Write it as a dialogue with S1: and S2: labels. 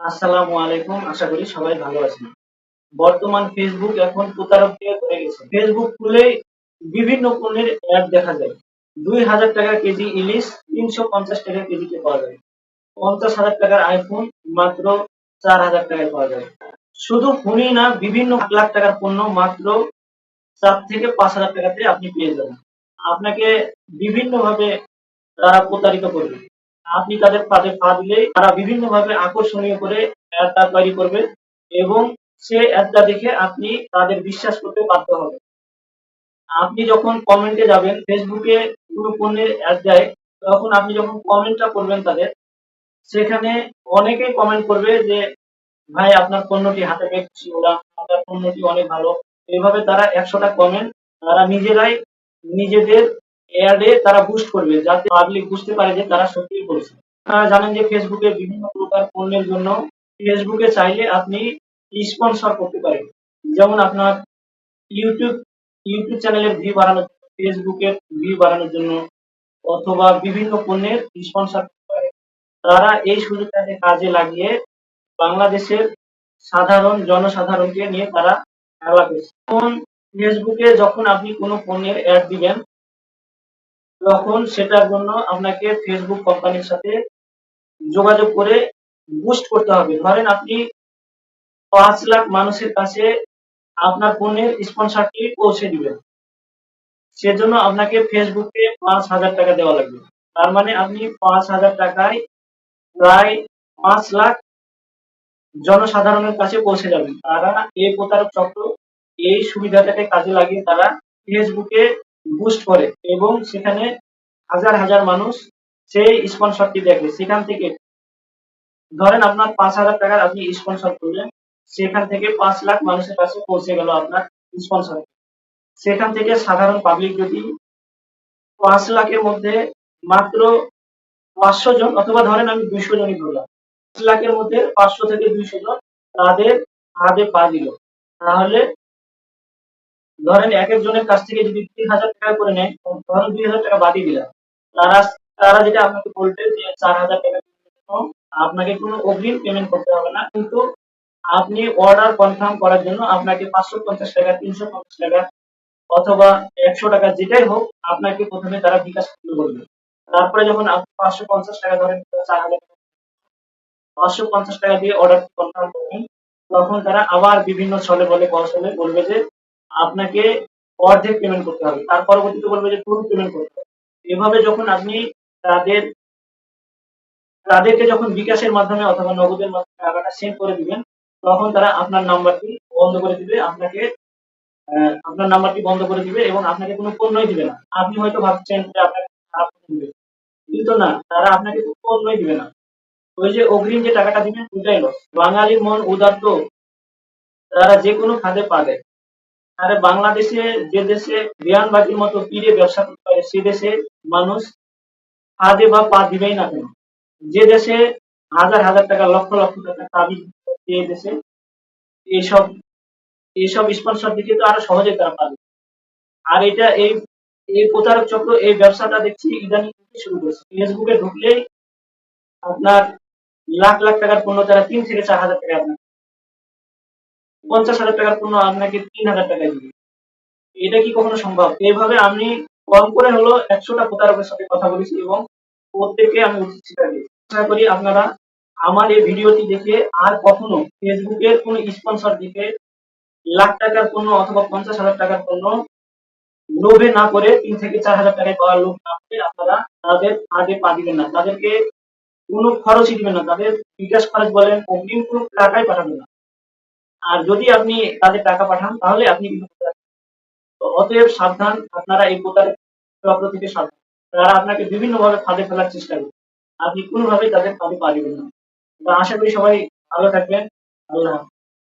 S1: আসসালামু আলাইকুম, আশা করি সবাই ভালো আছেন। বর্তমান ফেসবুক এখন প্রতারক দিয়ে ভরে গেছে। ফেসবুক খুলে বিভিন্ন পণ্যের অ্যাড দেখা যায়। দুই হাজার টাকা কেজি ইলিশ, তিনশো পঞ্চাশ টাকা কেজিতে পাওয়া যায়। পঞ্চাশ হাজার টাকার আইফোন মাত্র চার হাজার টাকায় পাওয়া যায়। শুধু ফোনই না, বিভিন্ন লাখ টাকার পণ্য মাত্র চার থেকে পাঁচ হাজার টাকাতে আপনি পেয়ে যাবেন। আপনাকে বিভিন্ন ভাবে তারা প্রতারিত করবে। আপনি তাদের ফাঁদে পা দিলে তারা বিভিন্ন ভাবে আকর্ষণীয় করে অ্যাডটা তৈরি করবে এবং সে অ্যাডটা দেখে আপনি তাদের বিশ্বাস করতে বাধ্য হবে। আপনি যখন কমেন্টে যাবেন ফেসবুকে কোনো পণ্যের অ্যাড দেয়, তখন আপনি যখন কমেন্টটা করবেন তাদের, সেখানে অনেকেই কমেন্ট করবে যে, ভাই, আপনার পণ্যটি হাতে পেয়ে খুশি হলাম, আপনার পণ্যটি অনেক ভালো। এইভাবে তারা একশোটা কমেন্ট তারা নিজেরাই নিজেদের অ্যাডে তারা বুস্ট করবে যাতে পাবলিক বুঝতে পারে যে তারা সত্যি করেছে। জানেন যে ফেসবুকে বিভিন্ন প্রকার পণ্যের জন্য ফেসবুকে চাইলে আপনি স্পন্সর করতে পারেন। যেমন আপনার ইউটিউব ইউটিউব চ্যানেলের ভিউ বাড়ানোর ফেসবুকের ভিউ বাড়ানোর জন্য অথবা বিভিন্ন পণ্যের স্পন্সর করতে পারে তারা এই সুযোগটাকে কাজে লাগিয়ে বাংলাদেশের সাধারণ জনসাধারণকে নিয়ে তারা খেলা করছে। ফেসবুকে যখন আপনি কোনো পণ্যের অ্যাড দিবেন তখন সেটার জন্য আপনাকে ফেসবুক কোম্পানির সাথে যোগাযোগ করে বুস্ট করতে হবে। ধরেন আপনি পাঁচ লাখ মানুষের কাছে আপনার পণ্যের স্পন্সরটি পৌঁছে দিবেন। সেজন্য আপনাকে ফেসবুকে পাঁচ হাজার টাকা দেওয়া লাগবে। তার মানে আপনি পাঁচ হাজার টাকায় প্রায় পাঁচ লাখ জনসাধারণের কাছে পৌঁছে যাবেন। তারা এই প্রতারক চক্র এই সুবিধাটাকে কাজে লাগিয়ে তারা ফেসবুকে বুস্ট করে এবং সেখানে হাজার হাজার মানুষ সেই স্পন্সরটি দেখে সেখান থেকে ধরেন আপনার পাঁচ হাজার টাকার আপনি স্পন্সর করলেন, সেখান থেকে পাঁচ লাখ মানুষের কাছে পৌঁছে গেল আপনার স্পন্সর সেখান থেকে সাধারণ পাবলিক যদি পাঁচ লাখের মধ্যে মাত্র পাঁচশো জন অথবা ধরেন আমি দুইশো জনই ধরলাম, পাঁচ লাখের মধ্যে পাঁচশো থেকে দুইশো জন তাদের হাতে পা দিল। তাহলে ধরেন এক একজনের কাছ থেকে যদি তিন হাজার টাকা করে নেয় ধরেন দুই হাজার টাকা বাদই দিলাম। তারা তারা যেটা আপনাকে বলবে যে চার হাজার টাকা আপনাকে কোনো অগ্রিম পেমেন্ট করতে হবে না। কিন্তু আপনি অর্ডার কনফার্ম করার জন্য আপনাকে পাঁচশো পঞ্চাশ টাকা, তিনশো পঞ্চাশ টাকা অথবা একশো টাকা যেটাই হোক, আপনাকে প্রথমে তারা বিকাশ করতে বলবে তারপরে যখন আপনি পাঁচশো পঞ্চাশ টাকা ধরেন চার হাজার পাঁচশো পঞ্চাশ টাকা দিয়ে অর্ডার কনফার্ম করবেন, তখন তারা আবার বিভিন্ন ছলে বলে কৌশলে বলবে যে আপনাকে অর্ধেক পেমেন্ট করতে হবে। তার পরবর্তীতে বলবে যে পুরো পেমেন্ট করতে হবে। এভাবে যখন আপনি তাদের, তাদেরকে যখন বিকাশের মাধ্যমে অথবা নগদের মাধ্যমে টাকাটা সেন্ড করে দিবেন, তখন তারা আপনার নাম্বারটি বন্ধ করে দিবে, আপনাকে আপনার নাম্বারটি বন্ধ করে দিবে এবং আপনাকে কোনো পণ্যই দিবে না। আপনি হয়তো ভাবছেন যে আপনাকে খারাপ দিবে। কিন্তু না, তারা আপনাকে কোনো পণ্যই দিবে না। ওই যে অগ্রিম যে টাকাটা দিবেন, ওইটাই লস বাঙালির মন উদার্ত তারা যে কোনো খাদে পাবে। আরে বাংলাদেশে যে দেশে বিয়ানবাগির মতো পীরে ব্যবসা করতে পারে, সে দেশে মানুষ খাদে বা পা দিবেই না কেন? যে দেশে হাজার হাজার টাকা, লক্ষ লক্ষ টাকা তাবিজ যে দেশে এইসব এইসব স্পন্সর দিকে তো আরও সহজে তারা পাবে। আর এটা এই এই প্রতারক চক্র, এই ব্যবসাটা দেখছি ইদানিং শুরু করছে ফেসবুকে ঢুকলেই আপনার লাখ লাখ টাকার পণ্য তারা তিন থেকে চার হাজার টাকা আপনার পঞ্চাশ হাজার টাকার পণ্য আপনাকে তিন হাজার টাকায় দিবে। এটা কি কখনো সম্ভব? এইভাবে আমি কম করে হলো একশোটা প্রতারকের সাথে কথা বলেছি এবং প্রত্যেককে আমি শিক্ষা দিয়েছি। আশা করি আপনারা আমার এই ভিডিওটি দেখে আর কখনো ফেসবুকের কোনো স্পন্সর দিকে লাখ টাকার পণ্য অথবা পঞ্চাশ হাজার টাকার পণ্য লোভে না করে তিন থেকে চার হাজার টাকায় পাওয়ার লোভ না করে আপনারা তাদের আগে পা দিবেন না। তাদেরকে কোনো খরচই দিবেন না। তাদের বিকাশ খরচ বলেন, অগ্রিম কোনো টাকাই পাঠাবেন না। আর যদি আপনি তাদের টাকা পাঠান, তাহলে আপনি। অতএব সাবধান, আপনারা এই প্রকার চক্র থেকে সাবধান তারা আপনাকে বিভিন্ন ভাবে ফাঁদে ফেলার চেষ্টা করবে আপনি কোনোভাবেই তাদের ফাঁদে পা না আশা করি সবাই ভালো থাকবেন আল্লাহ।